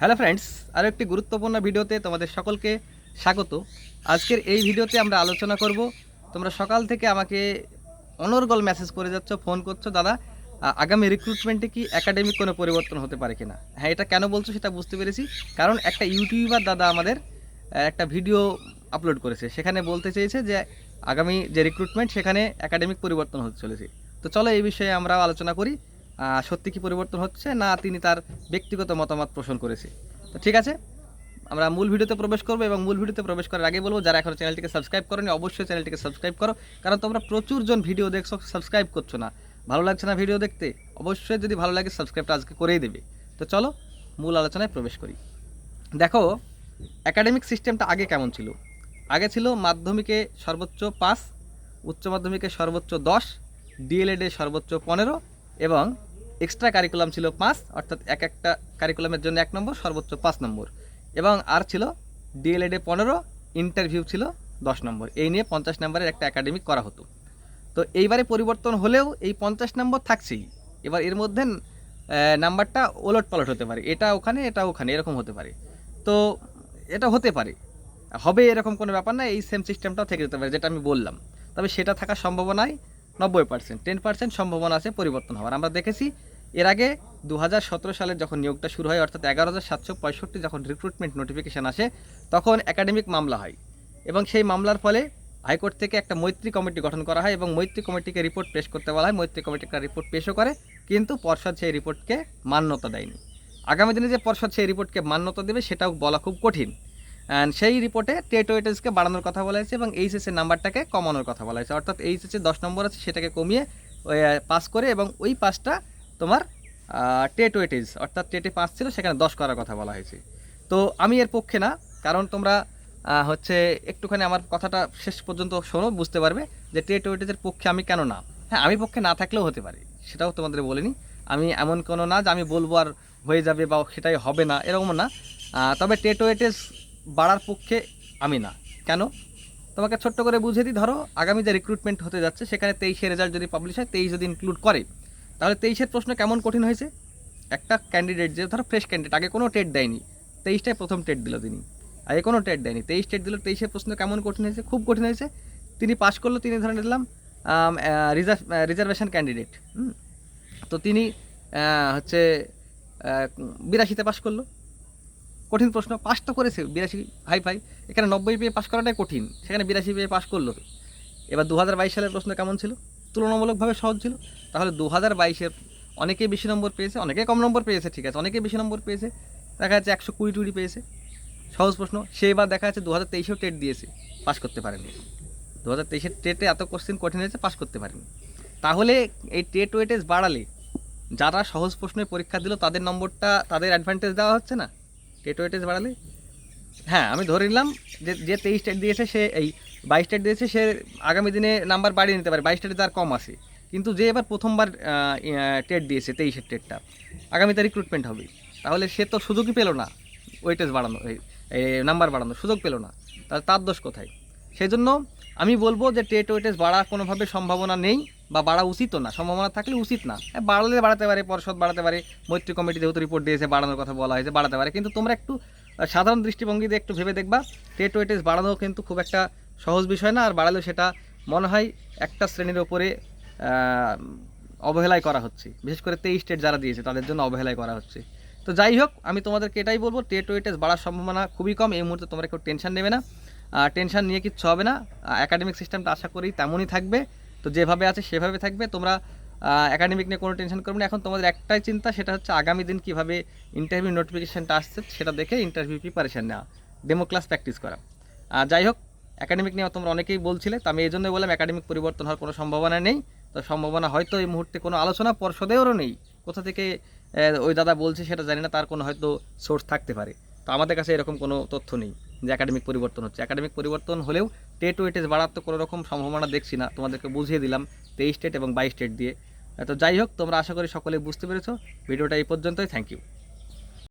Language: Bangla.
হ্যালো ফ্রেন্ডস আরও একটি গুরুত্বপূর্ণ ভিডিওতে তোমাদের সকলকে স্বাগত। আজকের এই ভিডিওতে আমরা আলোচনা করব, তোমরা সকাল থেকে আমাকে অনর্গল মেসেজ করে যাচ্ছ ফোন করছ, দাদা আগামী রিক্রুটমেন্টে কি একাডেমিক কোনো পরিবর্তন হতে পারে কিনা? হ্যাঁ এটা কেন বলছো সেটা বুঝতে পেরেছি। কারণ একটা ইউটিউবার দাদা আমাদের একটা ভিডিও আপলোড করেছে। সেখানে বলতে চেয়েছে যে, আগামী যে রিক্রুটমেন্ট সেখানে একাডেমিক পরিবর্তন হতে চলেছে। তো চলো এই বিষয়ে আমরা আলোচনা করি। সত্যি কি পরিবর্তন হচ্ছে না তিনি তার ব্যক্তিগত মতামত পোষণ করেছে? তো ঠিক আছে, আমরা মূল ভিডিওতে প্রবেশ করব এবং মূল ভিডিওতে প্রবেশ করার আগে বলব, যারা এখনও চ্যানেলটিকে সাবস্ক্রাইব করোনি, অবশ্যই চ্যানেলটিকে সাবস্ক্রাইব করো। কারণ তোমরা প্রচুর জন ভিডিও দেখছ, সাবস্ক্রাইব করছ না। ভালো লাগছে না ভিডিও দেখতে? অবশ্যই যদি ভালো লাগে, সাবস্ক্রাইবটা আজকে করেই দেবে। তো চলো, মূল আলোচনায় প্রবেশ করি। দেখো একাডেমিক সিস্টেমটা আগে কেমন ছিল? আগে ছিল মাধ্যমিকে সর্বোচ্চ পাস উচ্চ মাধ্যমিকে সর্বোচ্চ দশ ডিএলএডে সর্বোচ্চ পনেরো এবং এক্সট্রা কারিকুলাম ছিল পাঁচ, অর্থাৎ এক একটা কারিকুলামের জন্য এক নম্বর, সর্বোচ্চ পাঁচ নম্বর। এবং আর ছিল ডিএলএডে পনেরো ইন্টারভিউ ছিল দশ নম্বর। এই নিয়ে পঞ্চাশ নম্বরের একটা একাডেমিক করা হতো। তো এইবারে পরিবর্তন হলেও এই পঞ্চাশ নম্বর থাকছেই। এবার এর মধ্যে নাম্বারটা ওলট পালট হতে পারে। এটা ওখানে এটা ওখানে, এরকম হতে পারে। তো এটা হতে পারে। হবে এরকম কোনো ব্যাপার না, এই সেম সিস্টেমটাও থেকে যেতে পারে, যেটা আমি বললাম। তবে সেটা থাকার সম্ভাবনাই নব্বই পার্সেন্ট টেন পার্সেন্ট সম্ভাবনা আছে পরিবর্তন হওয়ার। আমরা দেখেছি এর আগে দু হাজার সতেরো সালে যখন নিয়োগটা শুরু হয়, অর্থাৎ এগারো হাজার সাতশো পঁয়ষট্টি যখন রিক্রুটমেন্ট নোটিফিকেশান আসে, তখন একাডেমিক মামলা হয়। এবং সেই মামলার ফলে হাইকোর্ট থেকে একটা মৈত্রী কমিটি গঠন করা হয় এবং মৈত্রী কমিটিকে রিপোর্ট পেশ করতে বলা হয়। মৈত্রী কমিটি একটা রিপোর্ট পেশও করে, কিন্তু পর্ষদ সেই রিপোর্টকে মান্যতা দেয়নি। আগামী দিনে যে পর্ষদ সেই রিপোর্টকে মান্যতা দেবে, সেটাও বলা খুব কঠিন। সেই রিপোর্টে টেট ওয়েটেজকে বাড়ানোর কথা বলা হয়েছে এবং এইচএসের নাম্বারটাকে কমানোর কথা বলা হয়েছে। অর্থাৎ এইচএসে দশ নম্বর আছে, সেটাকে কমিয়ে পাস করে এবং ওই পাসটা তোমার টেট ওয়েটেজ অর্থাৎ টেটে পাস ছিল, সেখানে দশ করার কথা বলা হয়েছে। তো আমি এর পক্ষে না, কারণ তোমরা হচ্ছে একটুখানি আমার কথাটা শেষ পর্যন্ত শোনো, বুঝতে পারবে যে টেট ওয়েটেজের পক্ষে আমি কেন না। হ্যাঁ আমি পক্ষে না থাকলেও হতে পারে, সেটাও তোমাদের বলিনি। আমি এমন কোনো না যে আমি বলব আর হয়ে যাবে বা সেটাই হবে না এরকম না। তবে টেট ওয়েটেজ বাড়ার পক্ষে আমি না। কেন? তোমাকে ছোট্ট করে বুঝিয়ে দিই, ধরো, আগামী যে রিক্রুটমেন্ট হতে যাচ্ছে, সেখানে তেইশের রেজাল্ট যদি পাবলিশ হয়, তেইশ যদি ইনক্লুড করে, তাহলে তেইশের প্রশ্ন কেমন কঠিন হয়েছে? একটা ক্যান্ডিডেট যে, ধরো ফ্রেশ ক্যান্ডিডেট আগে কোনো টেট দেয়নি তেইশটায় প্রথম টেট দিল তিনি। আগে কোনো টেট দেয়নি, তেইশ টেট দিল, তেইশের প্রশ্ন কেমন কঠিন হয়েছে? খুব কঠিন হয়েছে। তিনি পাশ করল, তিনি ধরে নিলাম রিজার্ভ রিজার্ভেশন ক্যান্ডিডেট তো তিনি হচ্ছে বিরাশিতে পাশ করল। কঠিন প্রশ্ন পাস তো করেছে, বিরাশি হাই ফাই এখানে নব্বই পেয়ে পাস করাটাই কঠিন, সেখানে বিরাশি পেয়ে পাস করল এবার দু হাজার বাইশ সালের প্রশ্ন কেমন ছিল? তুলনামূলকভাবে সহজ ছিল। তাহলে দু হাজার বাইশের অনেকে বেশি নম্বর পেয়েছে, অনেকে কম নম্বর পেয়েছে, ঠিক আছে, অনেকে বেশি নম্বর পেয়েছে। দেখা যাচ্ছে একশো কুড়ি টুড়ি পেয়েছে। সহজ প্রশ্ন, সে এবার দেখা যাচ্ছে দু হাজার তেইশেও টেট দিয়েছে পাস করতে পারেনি। দু হাজার তেইশের টেটে এত কোশ্চেন কঠিন হয়েছে পাস করতে পারেনি। তাহলে এই টেট ওয়েটেজ বাড়ালে যারা সহজ প্রশ্নে পরীক্ষা দিল, তাদের নম্বরটা, তাদের অ্যাডভান্টেজ দেওয়া হচ্ছে না? টেট ওয়েটেজ বাড়ালে? হ্যাঁ আমি ধরে নিলাম যে যে তেইশ টেট দিয়েছে, সে এই বাইশ টেট দিয়েছে, সে আগামী দিনে নাম্বার বাড়িয়ে নিতে পারে। বাইশ টেটে তার কম আসে কিন্তু যে এবার প্রথমবার টেট দিয়েছে, তেইশের টেটটা তার রিক্রুটমেন্ট হবে। তাহলে সে তো সুযোগই পেল না, ওয়েটেজ বাড়ানো নাম্বার বাড়ানো সুযোগ পেল না। তাহলে তার দোষ কোথায়? সেই জন্য আমি বলব যে টেট ওয়েটেজ বাড়ার কোনোভাবে সম্ভাবনা নেই বা বাড়া উচিতও না। সম্ভাবনা থাকলে উচিত না। বাড়ালে বাড়াতে পারে, পর্ষদ বাড়াতে পারে, মৈত্রী কমিটি যেহেতু রিপোর্ট দিয়েছে, বাড়ানোর কথা বলা হয়েছে, বাড়াতে পারে। কিন্তু তোমরা একটু সাধারণ দৃষ্টিভঙ্গি দিয়ে একটু ভেবে দেখবা, টেট ওয়েটেজ বাড়ানো কিন্তু খুব একটা সহজ বিষয় না, আর বাড়ালেও সেটা মনে হয় একটা শ্রেণির ওপরে অবহেলায় করা হচ্ছে। বিশেষ করে তেইশ স্টেট যারা দিয়েছে, তাদের জন্য অবহেলায় করা হচ্ছে। তো যাই হোক, আমি তোমাদেরকে এটাই বলব, টেট ওয়েটেজ বাড়ার সম্ভাবনা খুবই কম, এই মুহূর্তে তোমরা কেউ টেনশন নেবে না। টেনশন নিয়ে কিচ্ছু হবে না। একাডেমিক সিস্টেমটা আশা করি তেমনই থাকবে। তো যেভাবে আছে সেভাবে থাকবে। তোমরা একাডেমিক নিয়ে কোনো টেনশন করবে না। এখন তোমাদের একটাই চিন্তা, সেটা হচ্ছে আগামী দিন কীভাবে ইন্টারভিউ নোটিফিকেশানটা আসছে, সেটা দেখে ইন্টারভিউ প্রিপারেশান নেওয়া। ডেমো ক্লাস প্র্যাকটিস করা। যাই হোক একাডেমিক নিয়ে তোমরা অনেকেই বলছিলে, তো আমি এই জন্যই বললাম একাডেমিক পরিবর্তন হওয়ার কোনো সম্ভাবনা নেই। তো সম্ভাবনা হয়তো এই মুহূর্তে কোনো আলোচনা পর্ষদেরও নেই। কোথা থেকে ওই দাদা বলছে সেটা জানি না, তার কোনো হয়তো সোর্স থাকতে পারে। তো আমাদের কাছে এরকম কোনো তথ্য নেই। যে একাডেমিক পরিবর্তন হচ্ছে। একাডেমিক পরিবর্তন হলেও টেট ওয়েটেজ বাড়ার তো কোনো রকম সম্ভাবনা দেখছি না। তোমাদেরকে বুঝিয়ে দিলাম তেইশ স্টেট এবং বাইশ স্টেট দিয়ে। তো যাই হোক, তোমরা আশা করি সকলে বুঝতে পেরেছ। ভিডিওটা এই পর্যন্তই। Thank you